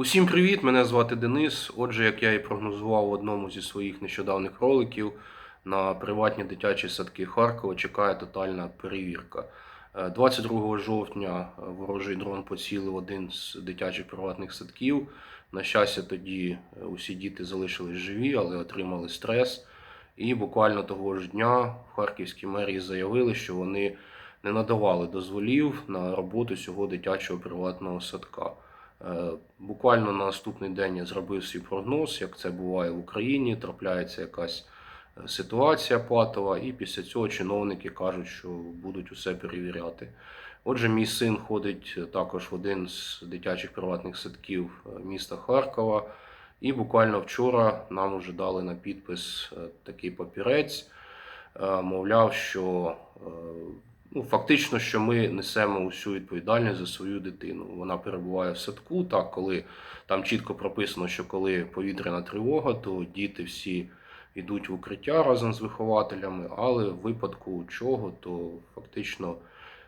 Усім привіт! Мене звати Денис. Отже, як я і прогнозував в одному зі своїх нещодавних роликів, на приватні дитячі садки Харкова чекає тотальна перевірка. Е, 22 жовтня е, ворожий дрон поцілив один з дитячих приватних садків. На щастя, тоді е, усі діти залишились живі, але отримали стрес. І буквально того ж дня в Харківській мерії заявили, що вони не надавали дозволів на роботу цього дитячого приватного садка. Е, Буквально на наступний день я зробив свій прогноз, як це буває в Україні. Трапляється якась е, ситуація патова, і після цього чиновники кажуть, що будуть усе перевіряти. Отже, мій син ходить е, також в один з дитячих приватних садків міста Харкова. І буквально вчора нам вже дали на підпис такий папірець, мовляв, що ну, фактично, що ми несемо усю відповідальність за свою дитину. Вона перебуває в садку, так, коли там чітко прописано, що коли повітряна тривога, то діти всі йдуть в укриття разом з вихователями, але в випадку чого, то фактично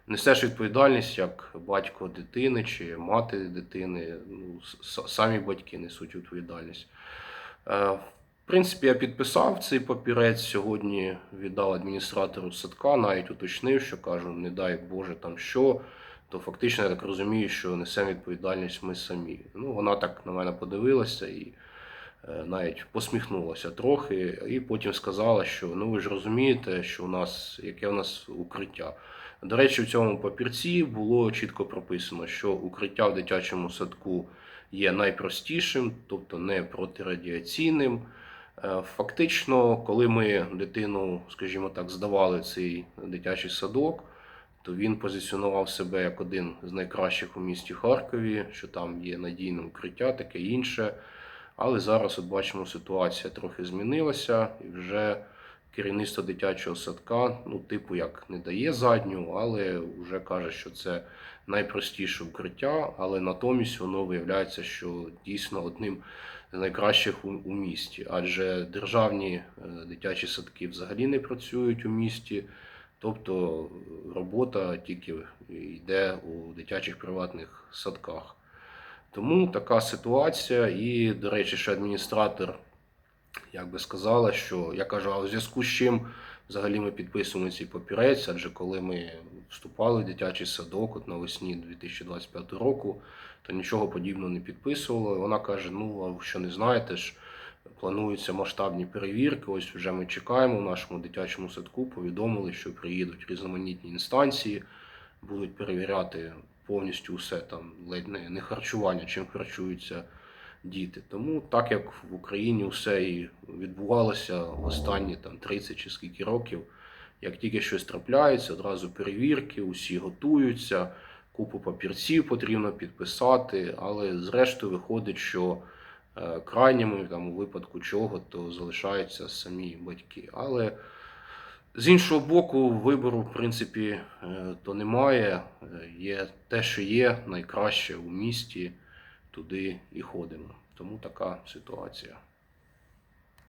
несеш відповідальність як батько дитини чи мати дитини. Ну, самі батьки несуть відповідальність. Принципі, я підписав цей папірець. Сьогодні віддав адміністратору садка, навіть уточнив, що кажу, не дай Боже там що. То фактично я так розумію, що несемо відповідальність ми самі. Ну, вона так на мене подивилася і е, навіть посміхнулася трохи, і потім сказала, що ну ви ж розумієте, що у нас яке у нас укриття. До речі, в цьому папірці було чітко прописано, що укриття в дитячому садку є найпростішим, тобто не протирадіаційним. Е, Фактично, коли ми дитину, скажімо так, здавали цей дитячий садок, то він позиціонував себе як один з найкращих у місті Харкові, що там є надійне укриття, таке інше. Але зараз, от бачимо, ситуація трохи змінилася, і вже керівництво дитячого садка, ну, типу, як не дає задню, але вже каже, що це найпростіше укриття, але натомість воно виявляється, що дійсно одним з найкращих у, у місті, адже державні е, дитячі садки взагалі не працюють у місті. Тобто робота тільки йде у дитячих приватних садках. Тому така ситуація. І, до речі, ще адміністратор як би сказала, що я кажу, а у зв'язку з чим взагалі ми підписуємо цей папірець, адже коли ми вступали в дитячий садок от навесні 2025 року, то нічого подібного не підписували. Вона каже: ну, а що не знаєте ж, плануються масштабні перевірки. Ось вже ми чекаємо в нашому дитячому садку. Повідомили, що приїдуть різноманітні інстанції, будуть перевіряти повністю все там, ледь не, не харчування, чим харчуються діти. Тому так як в Україні все і відбувалося в останні там 30 чи скільки років, як тільки щось трапляється, одразу перевірки, усі готуються, купу папірців потрібно підписати, але зрештою виходить, що е, крайніми там у випадку чого, то залишаються самі батьки. Але з іншого боку, вибору, в принципі, е, то немає. Е, Є те, що є, найкраще у місті, туди і ходимо. Тому така ситуація.